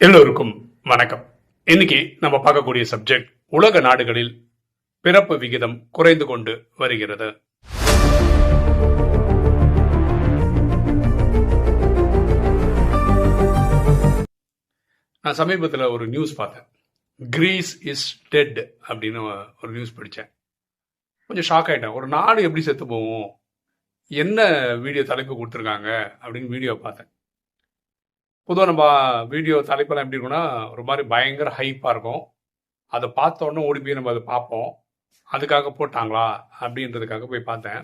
எல்லோருக்கும் வணக்கம். இன்னைக்கு நம்ம பார்க்கக்கூடிய சப்ஜெக்ட் உலக நாடுகளில் பிறப்பு விகிதம் குறைந்து கொண்டு வருகிறது. நான் சமீபத்தில் ஒரு நியூஸ் பார்த்தேன். கிரீஸ் இஸ் டெட் அப்படின்னு ஒரு நியூஸ் படித்தேன் கொஞ்சம் ஷாக் ஆயிட்டேன். ஒரு நாடு எப்படி செத்து போவோம் என்ன வீடியோ தலைப்பு கொடுத்துருக்காங்க? அப்படின்னு வீடியோ பார்த்தேன். பொதுவாக நம்ம வீடியோ தலைப்பெல்லாம் எப்படி இருக்கும்னா ஒரு மாதிரி பயங்கர ஹைப்பாக இருக்கும். அதை பார்த்த உடனே ஓடி போய் நம்ம அதை பார்ப்போம். அதுக்காக போட்டாங்களா? அப்படின்றதுக்காக போய் பார்த்தேன்.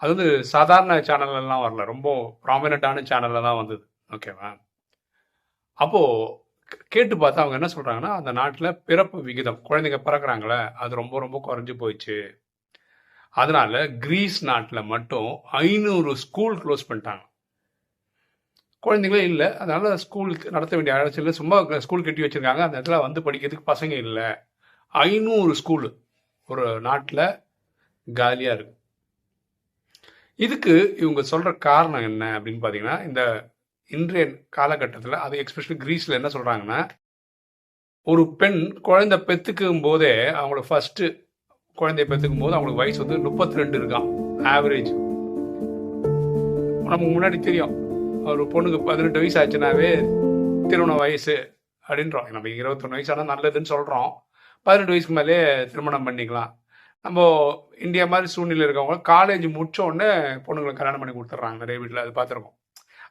அது வந்து சாதாரண சேனல்லாம் வரல. ரொம்ப ப்ராமினண்ட்டான சேனலில் தான் வந்தது. ஓகேவா அப்போது கேட்டு பார்த்தா அவங்க என்ன சொல்கிறாங்கன்னா அந்த நாட்டில் பிறப்பு விகிதம் குழந்தைங்க பிறக்கிறாங்களே அது ரொம்ப ரொம்ப குறைஞ்சி போயிடுச்சு. அதனால கிரீஸ் நாட்டில் மட்டும் ஐநூறு ஸ்கூல் க்ளோஸ் பண்ணிட்டாங்க. குழந்தைங்களே இல்லை. அதனால ஸ்கூல் நடத்த வேண்டிய அவசியம் சும்மா ஸ்கூல் கட்டி வச்சுருக்காங்க. அந்த இடத்துல வந்து படிக்கிறதுக்கு பசங்க இல்லை. ஐநூறு ஸ்கூலு ஒரு நாட்டில் காலியாக இருக்கு. இதுக்கு இவங்க சொல்கிற காரணம் என்ன அப்படின்னு பார்த்தீங்கன்னா இந்த இன்றைய காலகட்டத்தில் அது எக்ஸ்பெஷலி கிரீஸில் என்ன சொல்கிறாங்கன்னா ஒரு பெண் குழந்தை பெற்றுக்கும் போதே அவங்களுக்கு ஃபஸ்ட்டு குழந்தைய பெற்றுக்கும் போது அவங்களுக்கு வயசு வந்து முப்பத்தி ரெண்டு இருக்கான் ஆவரேஜ் நமக்கு முன்னாடி தெரியும். ஒரு பொண்ணுக்கு பதினெட்டு வயசு ஆச்சுனாவே திருமண வயசு அப்படின்றோம் நம்ம இருபத்தொன்று வயசு ஆனால் நல்லதுன்னு சொல்கிறோம் பதினெட்டு வயசுக்கு மேலே திருமணம் பண்ணிக்கலாம். நம்ம இந்தியா மாதிரி சூழ்நிலை இருக்கவங்க காலேஜ் முடிச்ச உடனே பொண்ணுங்களை கல்யாணம் பண்ணி கொடுத்துட்றாங்க. நிறைய வீட்டில் அது பார்த்துருக்கோம்.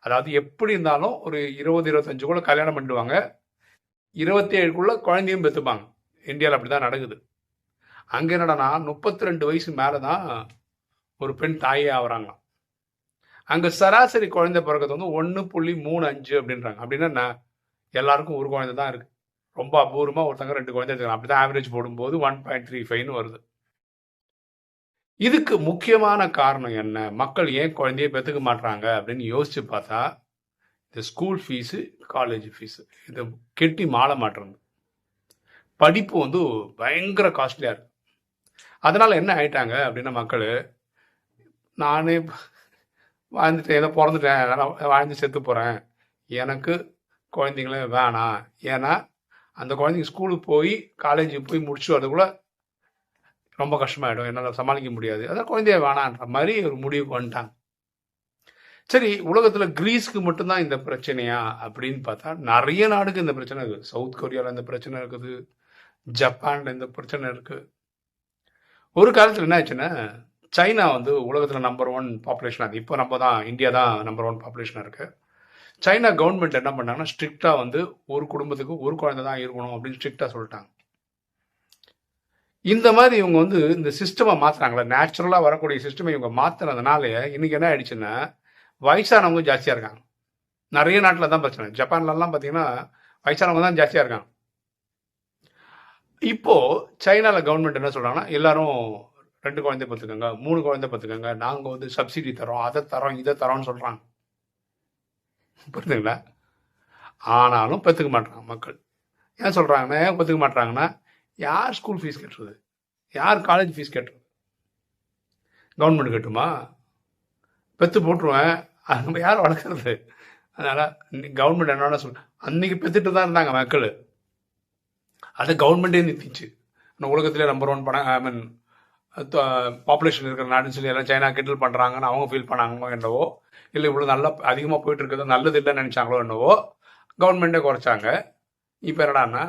அதாவது எப்படி இருந்தாலும் ஒரு இருபது இருபத்தஞ்சுக்குள்ள கல்யாணம் பண்ணிடுவாங்க. இருபத்தி ஏழுக்குள்ள குழந்தையும் பெற்றுப்பாங்க. இந்தியாவில் அப்படி தான் நடக்குது. அங்கே என்னடனா முப்பத்தி ரெண்டு வயசு மேலே தான் ஒரு பெண் தாயே ஆகிறாங்களாம். அங்கே சராசரி குழந்தை பிறக்கிறது வந்து ஒன்று புள்ளி மூணு அஞ்சு அப்படின்றாங்க. அப்படின்னா எல்லாருக்கும் ஒரு குழந்தை தான் இருக்கு. ரொம்ப அபூர்வமாக ஒருத்தங்க ரெண்டு குழந்தை எடுத்துக்கலாம் அப்படிதான் ஆவரேஜ் போடும்போது ஒன் பாயிண்ட் த்ரீ ஃபைவ்னு வருது. இதுக்கு முக்கியமான காரணம் என்ன? மக்கள் ஏன் குழந்தைய பெற்றுக்க மாட்றாங்க? அப்படின்னு யோசிச்சு பார்த்தா இந்த ஸ்கூல் ஃபீஸு காலேஜ் ஃபீஸு இதை கெட்டி மாற மாட்டுறது படிப்பு வந்து பயங்கர காஸ்ட்லியாக இருக்கு. அதனால் என்ன ஆயிட்டாங்க அப்படின்னா மக்கள் நானே வாழ்ந்துட்டேன் ஏதோ பிறந்துட்டேன் வாழ்ந்து செத்து போகிறேன் எனக்கு குழந்தைங்களே வேணாம். ஏன்னா அந்த குழந்தைங்க ஸ்கூலுக்கு போய் காலேஜுக்கு போய் முடிச்சு வரதுக்குள்ளே ரொம்ப கஷ்டமாயிடும். என்னால் சமாளிக்க முடியாது. அதான் குழந்தைய வேணான்ற மாதிரி ஒரு முடிவு வந்துட்டாங்க. சரி உலகத்தில் கிரீஸ்க்கு மட்டும்தான் இந்த பிரச்சனையா? அப்படின்னு பார்த்தா நிறைய நாடுக்கு இந்த பிரச்சனை இருக்குது சவுத் கொரியாவில் இந்த பிரச்சனை இருக்குது. ஜப்பானில் இந்த பிரச்சனை இருக்குது ஒரு காலத்தில் என்ன ஆச்சுன்னா சைனா வந்து உலகத்தில் நம்பர் ஒன் பாப்புலேஷன் அது. இப்போ நம்ம தான் இந்தியா தான் நம்பர் ஒன் பாப்புலேஷனாக இருக்குது சைனா கவர்மெண்ட் என்ன பண்ணாங்கன்னா ஸ்ட்ரிக்டாக வந்து ஒரு குடும்பத்துக்கு ஒரு குழந்தை தான் இருக்கணும் அப்படின்னு ஸ்ட்ரிக்டாக சொல்லிட்டாங்க. இந்த மாதிரி இவங்க வந்து இந்த சிஸ்டமை மாற்றுறாங்களே நேச்சுரலாக வரக்கூடிய சிஸ்டமை இவங்க மாற்றுறதுனால இன்றைக்கி என்ன ஆயிடுச்சுன்னா வயசானவங்க ஜாஸ்தியாக இருக்காங்க. நிறைய நாட்டில் தான் பிரச்சனை. ஜப்பான்லலாம் பார்த்தீங்கன்னா வயசானவங்க தான் ஜாஸ்தியாக இருக்காங்க. இப்போது சைனாவில் கவர்மெண்ட் என்ன சொல்கிறாங்கன்னா எல்லாரும் ரெண்டு குழந்தை பார்த்துக்கோங்க மூணு குழந்தை பார்த்துக்கோங்க நாங்கள் வந்து சப்சிடி தரோம் அதை தரோம் இதை தரோம்னு சொல்கிறாங்க புரியுதுங்களா? ஆனாலும் பெற்றுக்க மாட்டாங்க மக்கள். ஏன் சொல்கிறாங்கன்னா ஏன் பெற்றுக்க மாட்டாங்கன்னா யார் ஸ்கூல் ஃபீஸ் கட்டுறது? யார் காலேஜ் ஃபீஸ் கட்டுறது? கவர்மெண்ட் கட்டுமா? பெற்று போட்டுருவேன் அது நம்ம யார் வளர்க்குறது? அதனால் கவர்மெண்ட் என்னென்ன சொல் அன்னைக்கு பெற்றுட்டு தான் இருந்தாங்க மக்கள். அதை கவர்மெண்ட்டே நிறுத்திச்சு இன்னும் உலகத்திலே நம்பர் ஒன் பணம் ஐ மீன் பாப்புலேஷன் இருக்கிற நாடுன்னு சொல்லி எல்லாம் சைனா கிண்டல் பண்ணுறாங்கன்னு அவங்க ஃபீல் பண்ணாங்களோ என்னவோ? இல்லை இவ்வளோ நல்லா அதிகமாக போயிட்டு இருக்கிறது நல்லது இல்லைன்னு நினச்சாங்களோ என்னவோ? கவர்மெண்ட்டே குறைச்சாங்க. இப்போ என்னடான்னா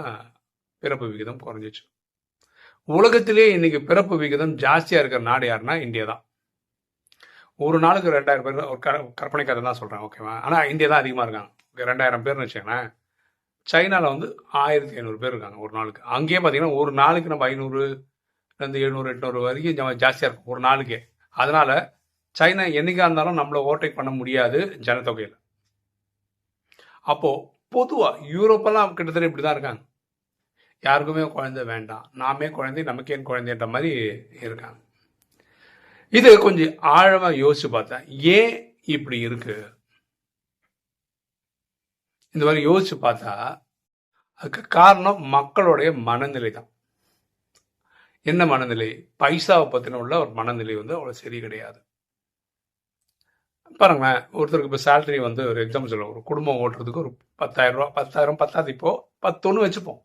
பிறப்பு விகிதம் குறைஞ்சிச்சு. உலகத்திலே இன்னைக்கு பிறப்பு விகிதம் ஜாஸ்தியாக இருக்கிற நாடு யாருன்னா இந்தியா தான். ஒரு நாளுக்கு ரெண்டாயிரம் பேர் ஒரு க கற்பனை கதை தான் சொல்கிறேன் ஓகேவா ஆனால் இந்தியா தான் அதிகமாக இருக்காங்க. ஓகே ரெண்டாயிரம் பேர்னு வச்சுக்கோங்களேன். சைனாவில் வந்து ஆயிரத்தி ஐநூறு பேர் இருக்காங்க ஒரு நாளுக்கு. அங்கேயே பார்த்தீங்கன்னா ஒரு நாளுக்கு நம்ம ஐநூறு ரெண்டு எழுநூறு எட்நூறு வரைக்கும் ஜாஸ்தியாக இருக்கும் ஒரு நாளுக்கே. அதனால் சைனா என்றைக்காக இருந்தாலும் நம்மளை ஓவர்டேக் பண்ண முடியாது ஜனத்தொகையில். அப்போது பொதுவாக யூரோப்பெல்லாம் கிட்டத்தட்ட இப்படி தான் இருக்காங்க. யாருக்குமே குழந்தை வேண்டாம். நாமே குழந்தை நமக்கே குழந்தைன்ற மாதிரி இருக்காங்க. இது கொஞ்சம் ஆழமாக யோசிச்சு பார்த்தேன். ஏன் இப்படி இருக்கு? இந்த மாதிரி யோசிச்சு பார்த்தா அதுக்கு காரணம் மக்களுடைய மனநிலை தான் என்ன மனநிலை? பைசாவை பற்றின உள்ள ஒரு மனநிலை வந்து அவ்வளோ சரி கிடையாது. பாருங்களேன் ஒருத்தருக்கு இப்போ சேலரி வந்து ஒரு எக்ஸாம் சொல்ல ஒரு குடும்பம் ஓட்டுறதுக்கு ஒரு பத்தாயிரம் ரூபா பத்தாயிரம் பத்தாது இப்போ பத்தொன்று வச்சுப்போம்.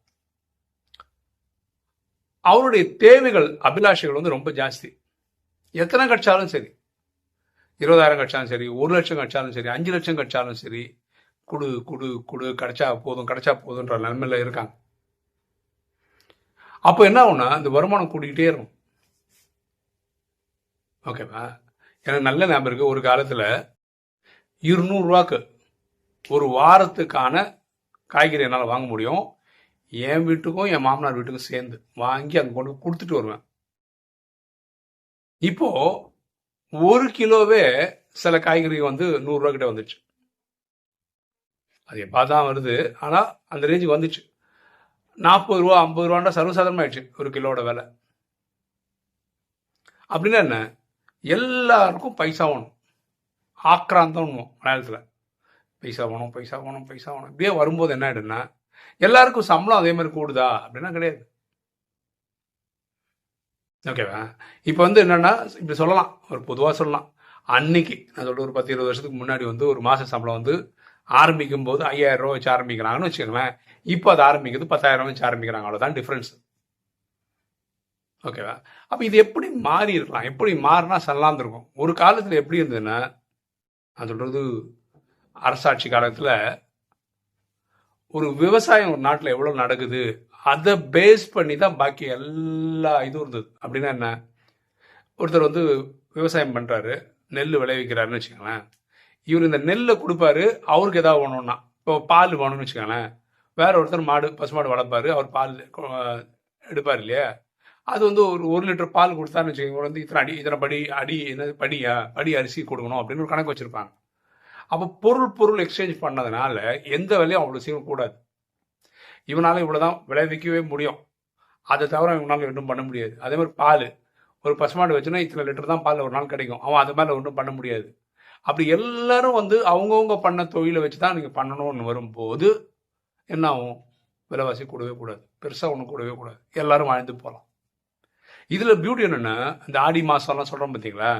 அவருடைய தேவைகள் அபிலாஷைகள் வந்து ரொம்ப ஜாஸ்தி. எத்தனை கட்சாலும் சரி. இருபதாயிரம் கட்சாலும் சரி ஒரு லட்சம் கட்சாலும் சரி அஞ்சு லட்சம் கட்சாலும் சரி குடு குடு குடு கிடைச்சா போதும் கிடைச்சா போதுன்ற நிலமையில இருக்காங்க. அப்போ என்ன ஆகும்னா இந்த வருமானம் கூட்டிகிட்டே இருக்கும். ஓகேவா எனக்கு நல்ல ஞாபகம் இருக்கு. ஒரு காலத்தில் இருநூறுவாக்கு ஒரு வாரத்துக்கான காய்கறி என்னால் வாங்க முடியும். என் வீட்டுக்கும் என் மாமனார் வீட்டுக்கும் சேர்ந்து வாங்கி அங்கே கொண்டு கொடுத்துட்டு வருவேன். இப்போ ஒரு கிலோவே சில காய்கறி வந்து நூறுரூவா கிட்ட வந்துச்சு. அது எப்போ தான் வருது? ஆனால் அந்த ரேஞ்சுக்கு வந்துச்சு. நாற்பது ரூபா ஐம்பது ரூபான்ற சர்வசாதாரணமாயிடுச்சு ஒரு கிலோட விலை. அப்படின்னா என்ன? எல்லாருக்கும் பைசா வேணும். ஆக்ராந்தம் மலையாளத்தில். பைசா வேணும் பைசா வேணும் பைசா வேணும். இப்படியே வரும்போது என்ன ஆயிடுன்னா எல்லாருக்கும் சம்பளம் அதே மாதிரி கூடுதா? அப்படின்னா கிடையாது. ஓகேவா இப்போ வந்து என்னென்னா இப்படி சொல்லலாம் ஒரு பொதுவாக சொல்லலாம். அன்னைக்கு நான் சொல்கிற ஒரு பத்து இருபது வருஷத்துக்கு முன்னாடி வந்து ஒரு மாத சம்பளம் வந்து ஆரம்பிக்கும் போது ஐயாயிரம் ரூபா வச்சு ஆரம்பிக்கிறாங்கன்னு வச்சுக்கோங்களேன். இப்போ அது ஆரம்பிக்கிறது பத்தாயிரம் ரூபா வச்சு ஆரம்பிக்கிறாங்க. அவ்வளோதான் டிஃப்ரென்ஸ் ஓகேவா அப்போ இது எப்படி மாறி இருக்கலாம் எப்படி மாறினா சல்லாந்து இருக்கும்? ஒரு காலத்தில் எப்படி இருந்ததுன்னா நான் சொல்கிறது அரசாட்சி காலத்தில் ஒரு விவசாயம் ஒரு நாட்டில் எவ்வளோ நடக்குது அதை பேஸ் பண்ணி தான் பாக்கி எல்லா இதுவும் இருந்தது. அப்படின்னா என்ன? ஒருத்தர் வந்து விவசாயம் பண்ணுறாரு நெல் விளைவிக்கிறாருன்னு வச்சுக்கோங்களேன். இவர் இந்த நெல்லை கொடுப்பாரு அவருக்கு ஏதாவது வேணும்னா இப்போ பால் வேணும்னு வச்சுக்கோங்களேன். வேற ஒருத்தர் மாடு பசுமாடு வளர்ப்பாரு அவர் பால் எடுப்பார் இல்லையா? அது வந்து ஒரு ஒரு லிட்டர் பால் கொடுத்தான்னு வச்சுக்கோங்க வந்து இத்தனை அடி இத்தனை படி அடி என்னது படியா படி அரிசி கொடுக்கணும் அப்படின்னு ஒரு கணக்கு வச்சுருப்பாங்க. அப்போ பொருள் பொருள் எக்ஸ்சேஞ்ச் பண்ணதுனால எந்த விலையும் அவ்வளோ சீக்கிரம் கூடாது. இவ்வளோ தான் விளைவிக்கவே முடியும். அதை தவிர இவனால ஒன்றும் பண்ண முடியாது. அதே மாதிரி பால் ஒரு பசுமாடு வச்சுன்னா இத்தனை லிட்டர் தான் பால் ஒரு நாள் கிடைக்கும். அவன் அது மேலே ஒன்றும் பண்ண முடியாது. அப்படி எல்லாரும் வந்து அவங்கவுங்க பண்ண தொழிலை வச்சு தான் நீங்கள் பண்ணணும்னு வரும்போது என்ன ஆகும் விலைவாசி கூடவே கூடாது. பெருசாக ஒன்றும் கூடவே கூடாது. எல்லாரும் வாழ்ந்து போகலாம் இதில் பியூட்டி என்னென்னா இந்த ஆடி மாதம்லாம் சொல்கிறோம் பார்த்தீங்களா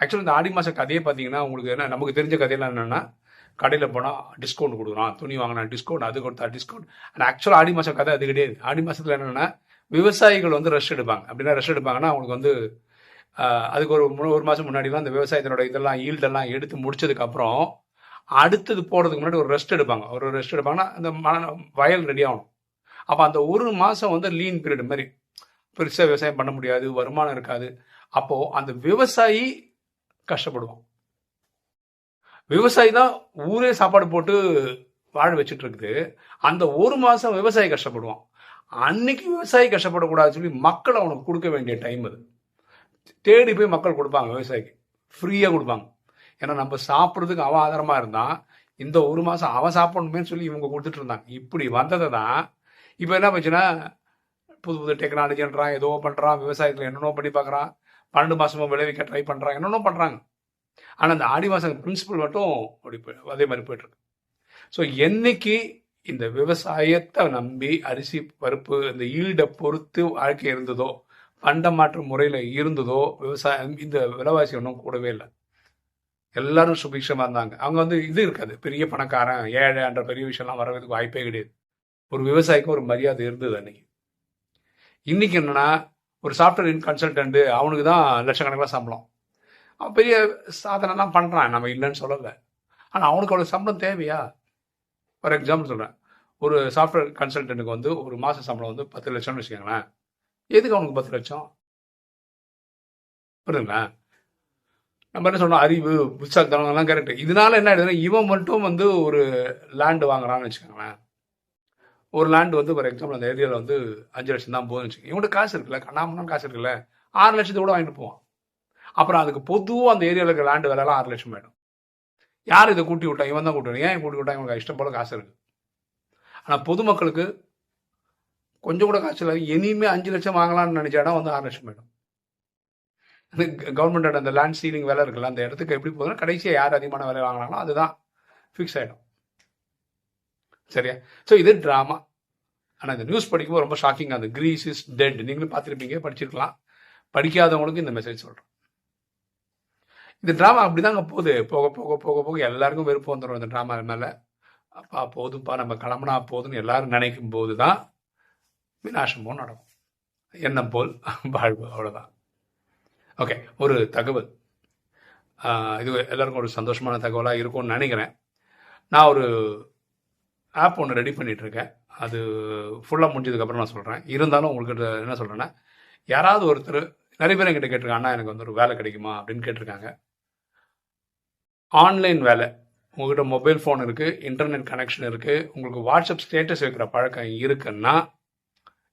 ஆக்சுவலாக இந்த ஆடி மாத கதையை பார்த்தீங்கன்னா உங்களுக்கு என்ன நமக்கு தெரிஞ்ச கதையெல்லாம் என்னென்னா கடையில் போனால் டிஸ்கவுண்ட் கொடுக்குறான். துணி வாங்கினா டிஸ்கவுண்ட் அது கொடுத்தா டிஸ்கவுண்ட் ஆனால் ஆக்சுவலாக ஆடி மாதம் கதை அது கிடையாது. ஆடி மாதத்தில் என்னென்னா விவசாயிகள் வந்து ரெஸ்ட் எடுப்பாங்க. அப்படின்னா ரெஸ்ட் எடுப்பாங்கன்னா அவங்களுக்கு வந்து அதுக்கு ஒரு ஒரு மாதம் முன்னாடிலாம் அந்த விவசாயத்தினோட இதெல்லாம் ஈல்டெல்லாம் எடுத்து முடிச்சதுக்கப்புறம் அடுத்தது போகிறதுக்கு முன்னாடி ஒரு ரெஸ்ட் எடுப்பாங்க. ஒரு ரெஸ்ட் எடுப்பாங்கன்னா அந்த மன வயல் ரெடி ஆகணும். அப்போ அந்த ஒரு மாதம் வந்து லீன் பீரியட் மாதிரி பெருசாக விவசாயம் பண்ண முடியாது வருமானம் இருக்காது. அப்போது அந்த விவசாயி கஷ்டப்படுவான். விவசாயி தான் ஊரே சாப்பாடு போட்டு வாழ வச்சுட்டு இருக்குது. அந்த ஒரு மாதம் விவசாயி கஷ்டப்படுவான். அன்னைக்கு விவசாயி கஷ்டப்படக்கூடாதுன்னு சொல்லி மக்கள் அவனுக்கு கொடுக்க வேண்டிய டைம் அது. தேடி போய் மக்கள் கொடுப்பாங்க விவசாயிக்கு. ஃப்ரீயாக கொடுப்பாங்க. ஏன்னா நம்ம சாப்பிட்றதுக்கு அவ ஆதாரமாக இருந்தால் இந்த ஒரு மாதம் அவன் சாப்பிடணுமே சொல்லி இவங்க கொடுத்துட்டு இருந்தாங்க. இப்படி வந்ததை தான் இப்போ என்ன போச்சுன்னா புது புது டெக்னாலஜின்றான் ஏதோ பண்ணுறான் விவசாயத்தில் என்னென்னோ பண்ணி பார்க்குறான் பன்னெண்டு மாதமும் விளைவிக்க ட்ரை பண்ணுறான் என்னென்னோ பண்ணுறாங்க ஆனால் அந்த ஆடி மாதம் பிரின்சிபல் மட்டும் அப்படி போய் அதே மாதிரி போயிட்டுருக்கு ஸோ என்னைக்கு இந்த விவசாயத்தை நம்பி அரிசி பருப்பு இந்த ஈல்டை பொறுத்து வாழ்க்கை இருந்ததோ பண்டம் மாற்று முறையில் இருந்ததோ விவசாயம் இந்த விலைவாசி ஒன்றும் கூடவே இல்லை. எல்லாரும் சுபிக்ஷமாக இருந்தாங்க. அவங்க வந்து இது இருக்காது. பெரிய பணக்காரன் ஏழைன்ற பெரிய விஷயம்லாம் வர்றதுக்கு வாய்ப்பே கிடையாது. ஒரு விவசாயிக்கும் ஒரு மரியாதை இருந்தது அன்னைக்கு. இன்னைக்கு என்னன்னா ஒரு சாஃப்ட்வேர் கன்சல்டன்ட் அவனுக்கு தான் லட்சக்கணக்கில் சம்பளம். அவன் பெரிய சாதனைலாம் பண்ணுறான் நம்ம இல்லைன்னு சொல்லலை. ஆனால் அவனுக்கு அவ்வளோ சம்பளம் தேவையா? ஃபார் எக்ஸாம்பிள் சொல்கிறேன் ஒரு சாஃப்ட்வேர் கன்சல்டன்ட்டுக்கு வந்து ஒரு மாத சம்பளம் வந்து பத்து லட்சம்னு வச்சுக்கோங்களேன். எதுக்கு அவனுக்கு பத்து லட்சம்? புரியுதுங்களா? நம்ம என்ன சொன்னோம் அறிவு புத்தாத்தனம் கரெக்ட் இதனால என்ன ஆயிடுதுன்னா இவன் மட்டும் வந்து ஒரு லேண்டு வாங்குறான்னு வச்சுக்கோங்களேன். ஒரு லேண்டு வந்து ஃபார் எக்ஸாம்பிள் அந்த ஏரியாவில் வந்து அஞ்சு லட்சம் தான் போகுதுன்னு வச்சுக்கோங்க. இவன்கிட்ட காசு இருக்குல்ல? கண்ணாமண்ணம் காசு இருக்குல்ல? ஆறு லட்சத்தை கூட வாங்கிட்டு போவான். அப்புறம் அதுக்கு பொதுவாக அந்த ஏரியாவில் இருக்கிற லேண்டு விலைலாம் ஆறு லட்சம் ஆயிடும் யார் இதை கூட்டி விட்டா? இவன் தான் கூட்டி ஏன் கூட்டி விட்டா? இவனுக்கு இஷ்டம் போல காசு இருக்கு. ஆனால் பொதுமக்களுக்கு கொஞ்சம் கூட காசு இல்லை. இனிமே அஞ்சு லட்சம் வாங்கலாம்னு நினைச்ச இடம் வந்து ஆறு லட்சம் ஆயிடும் கவர்மெண்டோட அந்த லேண்ட் சீலிங் வேலை இருக்குல்ல அந்த இடத்துக்கு எப்படி போகுதுன்னா கடைசியாக யார் அதிகமான விலை வாங்கினாங்களோ அதுதான் ஃபிக்ஸ் ஆகிடும் சரியா? ஸோ இது ட்ராமா ஆனால் இந்த நியூஸ் படிக்கும்போது ரொம்ப ஷாக்கிங் அந்த கிரீஸ் இஸ் டெட் நீங்களும் பார்த்துருப்பீங்க படிச்சிருக்கலாம். படிக்காதவங்களுக்கு இந்த மெசேஜ் சொல்கிறேன் இந்த ட்ராமா அப்படிதாங்க போகுது. போக போக போக போக எல்லாருக்கும் வெறுப்பு வந்துடும் இந்த ட்ராமா மேலே. அப்பா போதும்ப்பா நம்ம கிளம்புனா போதும்னு எல்லாரும் நினைக்கும் போது தான் விநாசமும் நடக்கும். எண்ணம் போல் வாழ்வு அவ்வளோதான் ஓகே ஒரு தகவல். இது எல்லாருக்கும் ஒரு சந்தோஷமான தகவலாக இருக்கும்னு நினைக்கிறேன். நான் ஒரு ஆப் ஒன்று ரெடி பண்ணிகிட்ருக்கேன் அது ஃபுல்லாக முடிஞ்சதுக்கப்புறம் நான் சொல்கிறேன் இருந்தாலும் உங்களுக்கு என்ன சொல்கிறேன்னா யாராவது ஒருத்தர் நிறைய பேர் என்கிட்ட கேட்டிருக்காங்க அண்ணா எனக்கு வந்து ஒரு வேலை கிடைக்குமா? அப்படின்னு கேட்டிருக்காங்க. ஆன்லைன் வேலை. உங்கள்கிட்ட மொபைல் ஃபோன் இருக்குது இன்டர்நெட் கனெக்ஷன் இருக்குது உங்களுக்கு வாட்ஸ்அப் ஸ்டேட்டஸ் வைக்கிற பழக்கம் இருக்குன்னா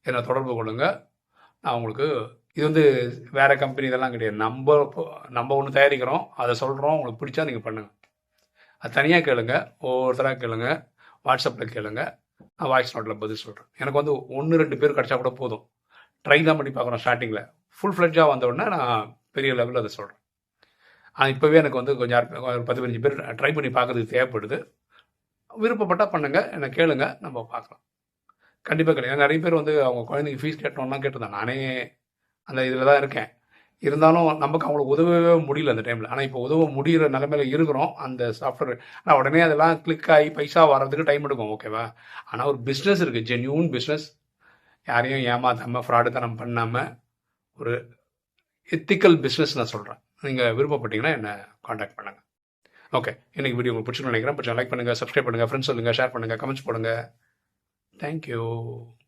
என்னை தொடர்பு கொள்ளுங்க. நான் உங்களுக்கு இது வந்து வேற கம்பெனி இதெல்லாம் கிடையாது. நம்ம நம்ம ஒன்று தயாரிக்கிறோம். அதை சொல்கிறோம் உங்களுக்கு பிடிச்சா நீங்கள் பண்ணுங்கள் அது தனியாக கேளுங்க. ஒவ்வொருத்தராக கேளுங்க. வாட்ஸ்அப்பில் கேளுங்க. நான் வாய்ஸ் நோட்டில் பதில் சொல்கிறேன் எனக்கு வந்து ஒன்று ரெண்டு பேர் கிடச்சா கூட போதும். ட்ரை தான் பண்ணி பார்க்குறோம் ஸ்டார்டிங்கில் ஃபுல் ஃப்ளெட்ஜாக வந்த நான் பெரிய லெவலில் அதை சொல்கிறேன் ஆனால் இப்போவே எனக்கு வந்து கொஞ்சம் ஒரு பத்து பதினஞ்சு பேர் ட்ரை பண்ணி பார்க்கறதுக்கு தேவைப்படுது. விருப்பப்பட்டால் பண்ணுங்கள் என்னை கேளுங்க. நம்ம பார்க்கலாம். கண்டிப்பாக கிடையாது. நிறைய பேர் வந்து அவங்க குழந்தைக்கு ஃபீஸ் கேட்டோம்னா கேட்டிருந்தேன் நானே அந்த இதில் தான் இருக்கேன். இருந்தாலும் நமக்கு அவங்களுக்கு உதவவே முடியல அந்த டைமில் ஆனால் இப்போ உதவ முடிகிற நிலமையில இருக்கிறோம். அந்த சாஃப்ட்வேர் ஆனால் உடனே அதெல்லாம் கிளிக் ஆகி பைசா வர்றதுக்கு டைம் எடுக்கும் ஓகேவா ஆனால் ஒரு பிஸ்னஸ் இருக்குது ஜென்யூன் பிஸ்னஸ் யாரையும் ஏமாத்தாமல் ஃப்ராடு தனம் பண்ணாமல் ஒரு எத்திக்கல் பிஸ்னஸ் நான் சொல்கிறேன் நீங்கள் விருப்பப்பட்டீங்கன்னா என்னை காண்டாக்ட் பண்ணுங்கள் ஓகே இன்னைக்கு வீடியோ உங்களுக்கு பிடிச்சிருன்னு நினைக்கிறேன். பிடிச்சா லைக் பண்ணுங்கள் சப்ஸ்கிரைப் பண்ணுங்கள் ஃப்ரெண்ட்ஸ் சொல்லுங்கள் ஷேர் பண்ணுங்கள் கமெண்ட்ஸ் போடுங்கள் Thank you.